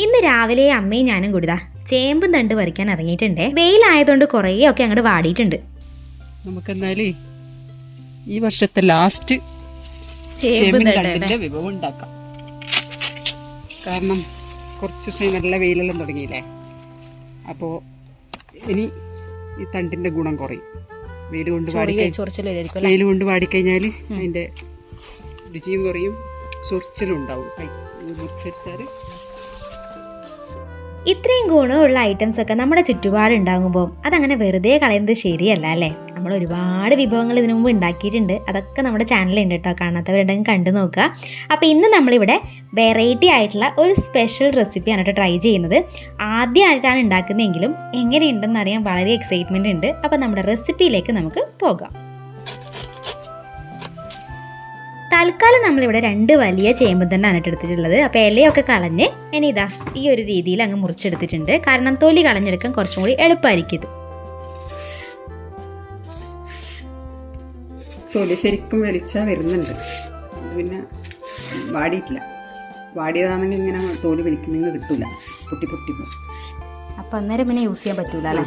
ഇന്ന് രാവിലെ അമ്മയും ഞാനും കൂടിതാ ചേമ്പും തണ്ട് പറിക്കാൻ ഇറങ്ങിയിട്ടുണ്ടേ. വെയിലായതുകൊണ്ട് കുറേയൊക്കെ അങ്ങോട്ട് വാടിയിട്ടുണ്ട്. നമുക്കെന്നാലേ ഈ വർഷത്തെ ലാസ്റ്റ് തണ്ടിന്റെ വിഭവം ഉണ്ടാക്കാം. കാരണം കുറച്ച് ദിവസം നല്ല വെയിലെല്ലാം തുടങ്ങിയില്ലേ? അപ്പോൾ ഇനി ഈ തണ്ടിന്റെ ഗുണം കുറയും. വെയിൽ കൊണ്ട് ചൊറിച്ചിലായിരിക്കും വെയിൽ കൊണ്ട് വാടിക്കഴിഞ്ഞാൽ അതിന്റെ രുചിയും കുറയും ചൊറിച്ചിലും ഉണ്ടാവും. മുറിച്ചെടുത്താൽ ഇത്രയും ഗുണമുള്ള ഐറ്റംസ് ഒക്കെ നമ്മുടെ ചുറ്റുപാടുണ്ടാകുമ്പോൾ അതങ്ങനെ വെറുതെ കളയുന്നത് ശരിയല്ല അല്ലേ? നമ്മൾ ഒരുപാട് വിഭവങ്ങൾ ഇതിനു മുമ്പ് ഉണ്ടാക്കിയിട്ടുണ്ട്. അതൊക്കെ നമ്മുടെ ചാനലുണ്ട് കേട്ടോ കാണാത്തവരുണ്ടെങ്കിൽ കണ്ടു നോക്കുക. അപ്പോൾ ഇന്ന് നമ്മളിവിടെ വെറൈറ്റി ആയിട്ടുള്ള ഒരു സ്പെഷ്യൽ റെസിപ്പിയാണ് കേട്ടോ ട്രൈ ചെയ്യുന്നത്. ആദ്യമായിട്ടാണ് ഉണ്ടാക്കുന്നതെങ്കിലും എങ്ങനെയുണ്ടെന്ന് അറിയാൻ വളരെ എക്സൈറ്റ്മെന്റ് ഉണ്ട്. അപ്പോൾ നമ്മുടെ റെസിപ്പിയിലേക്ക് നമുക്ക് പോകാം. തൽക്കാലം നമ്മളിവിടെ രണ്ട് വലിയ ചേമ്പ് തന്നെയാണ് എടുത്തിട്ടുള്ളത്. അപ്പോൾ ഇലയൊക്കെ കളഞ്ഞ് ഇനി ഇതാ ഈ ഒരു രീതിയിൽ അങ്ങ് മുറിച്ചെടുത്തിട്ടുണ്ട്. കാരണം തൊലി കളഞ്ഞെടുക്കാൻ കുറച്ചും കൂടി എളുപ്പമായിരിക്കും ഇത്. തൊലി ശരിക്കും വലിച്ചാൽ വരുന്നുണ്ട്. പിന്നെ വാടിയിട്ടില്ല. വാടിയതാണെങ്കിൽ ഇങ്ങനെ തോലി വലിക്കുന്നെങ്കിൽ കിട്ടില്ല പൊട്ടി പൊട്ടി പോകും. അപ്പോൾ അന്നേരം പിന്നെ യൂസ് ചെയ്യാൻ പറ്റൂല അല്ലേ?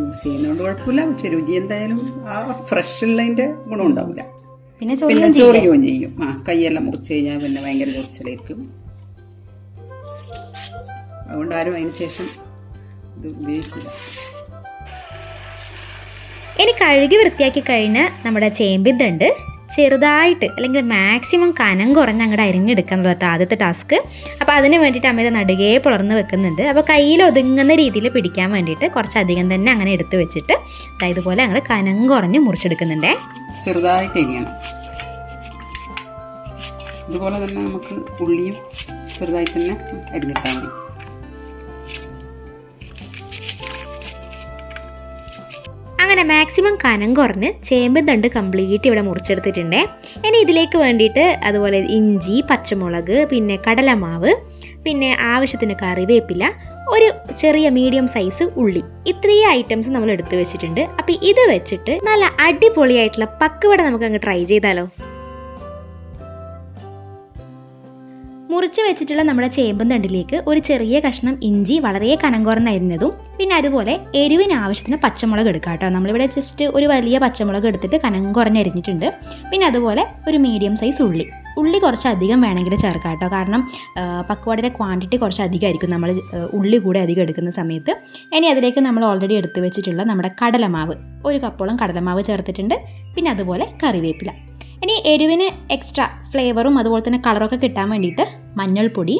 യൂസ് ചെയ്യുന്നതുകൊണ്ട് കുഴപ്പമില്ല. പക്ഷെ രുചി എന്തായാലും ആ ഫ്രഷ് ഉള്ളതിന്റെ ഗുണം ഉണ്ടാവില്ല പിന്നെ ചോറിയും ചൊറിയുകയും ചെയ്യും. ആ കൈയെല്ലാം മുറിച്ച് കഴിഞ്ഞാൽ പിന്നെ ഭയങ്കര ചൊറിച്ചിലായിരിക്കും. അതുകൊണ്ട് ആരും അതിന് ശേഷം ഇത് ഉപയോഗിക്കില്ല. ഇനി കഴുകി വൃത്തിയാക്കി കഴിഞ്ഞ് നമ്മുടെ ചേമ്പിന്തുണ്ട് ചെറുതായിട്ട് അല്ലെങ്കിൽ മാക്സിമം കനം കുറഞ്ഞ് അങ്ങോട്ട് അരിഞ്ഞെടുക്കുക എന്നുള്ളത് ആദ്യത്തെ ടാസ്ക് അപ്പോൾ അതിന് വേണ്ടിയിട്ട് അമ്മ ഇത് നടുകേ പുലർന്ന് വെക്കുന്നുണ്ട്. അപ്പോൾ കയ്യിൽ ഒതുങ്ങുന്ന രീതിയിൽ പിടിക്കാൻ വേണ്ടിയിട്ട് കുറച്ചധികം തന്നെ അങ്ങനെ എടുത്ത് വെച്ചിട്ട് ഇതുപോലെ അങ്ങോട്ട് കനം കുറഞ്ഞ് മുറിച്ചെടുക്കുന്നുണ്ടേ. ചെറുതായിട്ട് അരിയണം അതുപോലെ തന്നെ നമുക്ക് ഉള്ളിയും ചെറുതായി തന്നെ അരിഞ്ഞിട്ടാൽ മതി. അങ്ങനെ മാക്സിമം കനം കുറഞ്ഞ് ചേമ്പ് തണ്ട് കംപ്ലീറ്റ് ഇവിടെ മുറിച്ചെടുത്തിട്ടുണ്ട്. ഇനി ഇതിലേക്ക് വേണ്ടിയിട്ട് അതുപോലെ ഇഞ്ചി പച്ചമുളക് പിന്നെ കടലമാവ് പിന്നെ ആവശ്യത്തിന് കറിവേപ്പില ഒരു ചെറിയ മീഡിയം സൈസ് ഉള്ളി. ഇത്രയും ഐറ്റംസ് നമ്മൾ എടുത്തു വെച്ചിട്ടുണ്ട്. അപ്പോൾ ഇത് വെച്ചിട്ട് നല്ല അടിപൊളിയായിട്ടുള്ള പക്കുവട നമുക്ക് അങ്ങ് ട്രൈ ചെയ്താലോ? മുറിച്ച് വെച്ചിട്ടുള്ള നമ്മുടെ ചേമ്പും തണ്ടിലേക്ക് ഒരു ചെറിയ കഷ്ണം ഇഞ്ചി വളരെ കനം കുറഞ്ഞരിഞ്ഞതും പിന്നെ അതുപോലെ എരിവിന് ആവശ്യത്തിന് പച്ചമുളക് എടുക്കാം കേട്ടോ. നമ്മളിവിടെ ജസ്റ്റ് ഒരു വലിയ പച്ചമുളക് എടുത്തിട്ട് കനം കുറഞ്ഞരിഞ്ഞിട്ടുണ്ട് പിന്നെ അതുപോലെ ഒരു മീഡിയം സൈസ് ഉള്ളി. ഉള്ളി കുറച്ച് അധികം വേണമെങ്കിൽ ചേർക്കാം കേട്ടോ. കാരണം പക്വാടിന്റെ ക്വാണ്ടിറ്റി കുറച്ച് അധികമായിരിക്കും നമ്മൾ ഉള്ളി കൂടെ അധികം എടുക്കുന്ന സമയത്ത്. ഇനി അതിലേക്ക് നമ്മൾ ഓൾറെഡി എടുത്ത് വെച്ചിട്ടുള്ള നമ്മുടെ കടലമാവ്. ഒരു കപ്പോളം കടലമാവ് ചേർത്തിട്ടുണ്ട്. പിന്നെ അതുപോലെ കറിവേപ്പില. ഇനി എരിവിന് എക്സ്ട്രാ ഫ്ലേവറും അതുപോലെ തന്നെ കളറൊക്കെ കിട്ടാൻ വേണ്ടിയിട്ട് മഞ്ഞൾപ്പൊടി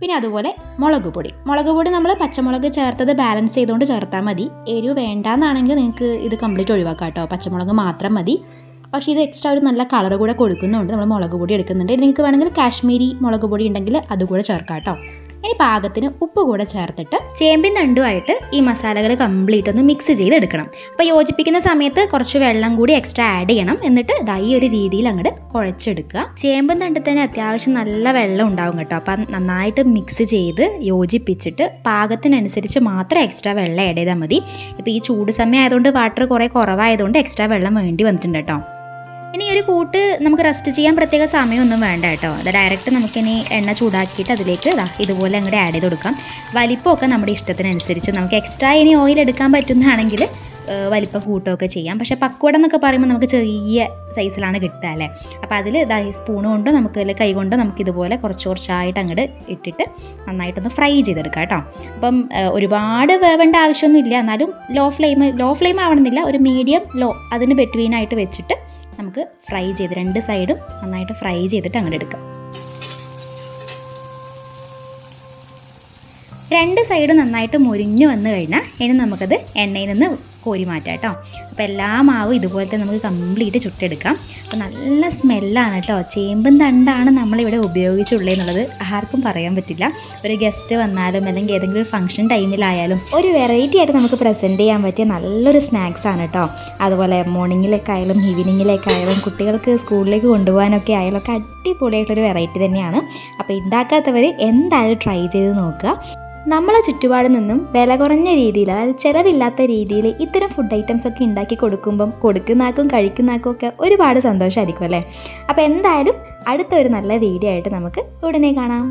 പിന്നെ അതുപോലെ മുളക് പൊടി. മുളക് പൊടി നമ്മൾ പച്ചമുളക് ചേർത്തത് ബാലൻസ് ചെയ്തുകൊണ്ട് ചേർത്താൽ മതി. എരിവ് വേണ്ടാന്നാണെങ്കിൽ നിങ്ങൾക്ക് ഇത് കംപ്ലീറ്റ് ഒഴിവാക്കാം കേട്ടോ പച്ചമുളക് മാത്രം മതി. പക്ഷേ ഇത് എക്സ്ട്രാ ഒരു നല്ല കളർ കൂടെ കൊടുക്കുന്നുണ്ട്. നമ്മൾ മുളക് പൊടി എടുക്കുന്നുണ്ട്. നിങ്ങൾക്ക് വേണമെങ്കിൽ കാശ്മീരി മുളക് പൊടി ഉണ്ടെങ്കിൽ അതുകൂടെ ചേർക്കാം കേട്ടോ ഇനി പാകത്തിന് ഉപ്പ് കൂടെ ചേർത്തിട്ട് ചേമ്പിൻ തണ്ടുമായിട്ട് ഈ മസാലകൾ കംപ്ലീറ്റ് ഒന്ന് മിക്സ് ചെയ്തെടുക്കണം. അപ്പോൾ യോജിപ്പിക്കുന്ന സമയത്ത് കുറച്ച് വെള്ളം കൂടി എക്സ്ട്രാ ആഡ് ചെയ്യണം. എന്നിട്ട് ഇതാ ഈ ഒരു രീതിയിൽ അങ്ങോട്ട് കുഴച്ചെടുക്കുക. ചേമ്പൻ തണ്ടിൽ തന്നെ അത്യാവശ്യം നല്ല വെള്ളം ഉണ്ടാവും കേട്ടോ. അപ്പം നന്നായിട്ട് മിക്സ് ചെയ്ത് യോജിപ്പിച്ചിട്ട് പാകത്തിനനുസരിച്ച് മാത്രം എക്സ്ട്രാ വെള്ളം ആഡ് ചെയ്താൽ മതി. ഇപ്പോൾ ഈ ചൂട് സമയം ആയതുകൊണ്ട് വാട്ടർ കുറേ കുറവായതുകൊണ്ട് എക്സ്ട്രാ വെള്ളം വേണ്ടി വന്നിട്ടുണ്ട് കേട്ടോ. ഇനി ഒരു കൂട്ട് നമുക്ക് റെസ്റ്റ് ചെയ്യാൻ പ്രത്യേക സമയമൊന്നും വേണ്ട കേട്ടോ. അത് ഡയറക്റ്റ് നമുക്കിനി എണ്ണ ചൂടാക്കിയിട്ട് അതിലേക്ക് ഇതുപോലെ അങ്ങോട്ട് ആഡ് ചെയ്ത് കൊടുക്കാം. വലിപ്പമൊക്കെ നമ്മുടെ ഇഷ്ടത്തിനനുസരിച്ച് നമുക്ക് എക്സ്ട്രാ ഇനി ഓയിൽ എടുക്കാൻ പറ്റുന്നതാണെങ്കിൽ വലിപ്പം കൂട്ടുകയൊക്കെ ചെയ്യാം. പക്ഷേ പക്വട എന്നൊക്കെ പറയുമ്പോൾ നമുക്ക് ചെറിയ സൈസിലാണ് കിട്ടുക അല്ലേ? അപ്പോൾ അതിൽ സ്പൂൺ കൊണ്ട് നമുക്ക് അതിൽ കൈ കൊണ്ട് നമുക്ക് ഇതുപോലെ കുറച്ച് കുറച്ചായിട്ട് അങ്ങോട്ട് ഇട്ടിട്ട് നന്നായിട്ടൊന്ന് ഫ്രൈ ചെയ്തെടുക്കാം കേട്ടോ. അപ്പം ഒരുപാട് വേവേണ്ട ആവശ്യമൊന്നുമില്ല. എന്നാലും ലോ ഫ്ലെയിം ലോ ഫ്ലെയിം ആവണമെന്നില്ല. ഒരു മീഡിയം ലോ അതിന് ബെറ്റ്വീനായിട്ട് വെച്ചിട്ട് നമുക്ക് ഫ്രൈ ചെയ്ത് രണ്ട് സൈഡും നന്നായിട്ട് ഫ്രൈ ചെയ്തിട്ട് അങ്ങോട്ട് എടുക്കാം. രണ്ട് സൈഡും നന്നായിട്ട് മുരിഞ്ഞു വന്നു കഴിഞ്ഞാൽ ഇനി നമുക്കത് എണ്ണയിൽ നിന്ന് കോരി മാറ്റാം കേട്ടോ. അപ്പോൾ എല്ലാ മാവും ഇതുപോലത്തെ നമുക്ക് കംപ്ലീറ്റ് ചുട്ടെടുക്കാം. അപ്പോൾ നല്ല സ്മെല്ലാണ് കേട്ടോ. ചേമ്പും തണ്ടാണ് നമ്മളിവിടെ ഉപയോഗിച്ചുള്ളതെന്നുള്ളത് ആർക്കും പറയാൻ പറ്റില്ല. ഒരു ഗസ്റ്റ് വന്നാലും അല്ലെങ്കിൽ ഏതെങ്കിലും ഒരു ഫംഗ്ഷൻ ടൈമിലായാലും ഒരു വെറൈറ്റി ആയിട്ട് നമുക്ക് പ്രസന്റ് ചെയ്യാൻ പറ്റിയ നല്ലൊരു സ്നാക്സ് ആണ് കേട്ടോ. അതുപോലെ മോർണിംഗിലൊക്കെ ആയാലും ഈവനിങ്ങിലൊക്കെ ആയാലും കുട്ടികൾക്ക് സ്കൂളിലേക്ക് കൊണ്ടുപോകാനൊക്കെ ആയാലും ഒക്കെ അടിപൊളിയായിട്ടൊരു വെറൈറ്റി തന്നെയാണ്. അപ്പോൾ ഉണ്ടാക്കാത്തവർ എന്തായാലും ട്രൈ ചെയ്ത് നോക്കുക. നമ്മളെ ചുറ്റുപാടിൽ നിന്നും വില കുറഞ്ഞ രീതിയിൽ അതായത് ചിലവില്ലാത്ത രീതിയിൽ ഇത്തരം ഫുഡ് ഐറ്റംസ് ഒക്കെ ഉണ്ടാക്കി കൊടുക്കുമ്പം കൊടുക്കുന്നാക്കും കഴിക്കുന്നാക്കും ഒക്കെ ഒരുപാട് സന്തോഷമായിരിക്കും അല്ലേ? അപ്പോൾ എന്തായാലും അടുത്ത ഒരു നല്ല വീഡിയോ ആയിട്ട് നമുക്ക് ഉടനെ കാണാം.